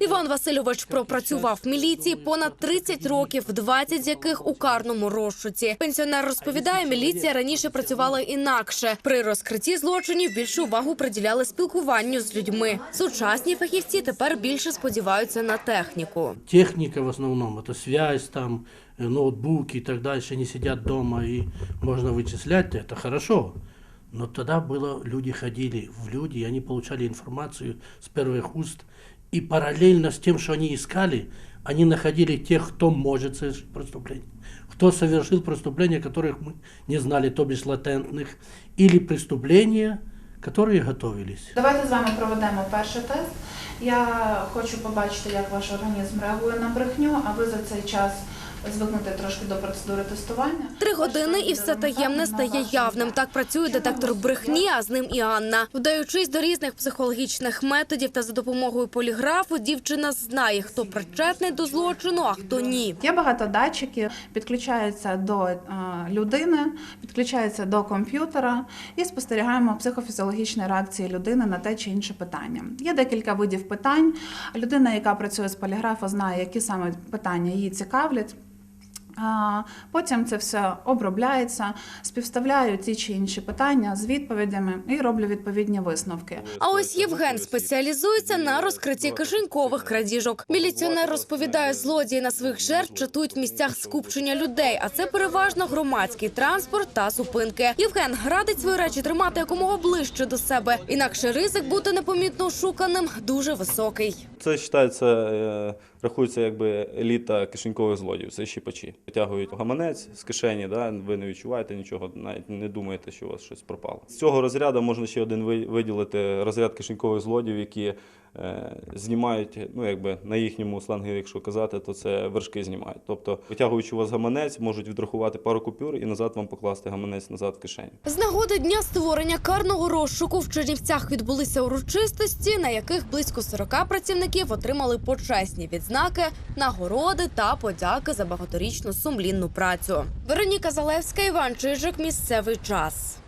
Іван Васильович пропрацював в міліції понад 30 років, 20 з яких у карному розшуці. Пенсіонер розповідає, міліція раніше працювала інакше. При розкритті злочинів більшу увагу приділяли спілкуванню з людьми. Сучасні фахівці тепер більше сподіваються на техніку. Техника в основном, это связь, там, э, ноутбуки и так дальше, они сидят дома и можно вычислять, это хорошо. Но тогда было, люди ходили в люди, и они получали информацию с первых уст, и параллельно с тем, что они искали, они находили тех, кто может совершить преступление, кто совершил преступления, которых мы не знали, то бишь латентных, или преступления, которые готовились. Давайте з вами проведемо перший тест. Я хочу побачити, як ваш організм реагує на брехню, а ви за цей час звикнете трошки до процедури тестування. Три години і все таємне стає явним. Так працює детектор брехні, а з ним і Анна. Вдаючись до різних психологічних методів та за допомогою поліграфу, дівчина знає, хто причетний до злочину, а хто ні. Є багато датчиків, підключаються до е, людини, підключаються до комп'ютера і спостерігаємо психофізіологічні реакції людини на те чи інше питання. Є декілька видів питань. Людина, яка працює з поліграфа, знає, які саме питання її цікавлять. А, Потім це все обробляється, співставляю ті чи інші питання з відповідями і роблю відповідні висновки. А ось Євген спеціалізується на розкритті кишенькових крадіжок. Міліціонер розповідає, злодії на своїх жертв чатують в місцях скупчення людей, а це переважно громадський транспорт та зупинки. Євген радить свої речі тримати якомога ближче до себе, інакше ризик бути непомітно шуканим дуже високий. Це вважається, е, рахується якби еліта кишенькових злодіїв, це щіпачі. Витягують гаманець з кишені, да, ви не відчуваєте нічого, навіть не думаєте, що у вас щось пропало. З цього розряду можна ще один ви- виділити розряд кишенькових злодіїв, які знімають, ну якби на їхньому сленгі, якщо казати, то це вершки знімають. Тобто, витягуючи у вас гаманець, можуть відрахувати пару купюр і назад вам покласти гаманець назад в кишеню. З нагоди дня створення карного розшуку в Чернівцях відбулися урочистості, на яких близько 40 працівників отримали почесні відзнаки, нагороди та подяки за багаторічну сумлінну працю. Вероніка Залевська, Іван Чижик. Місцевий час.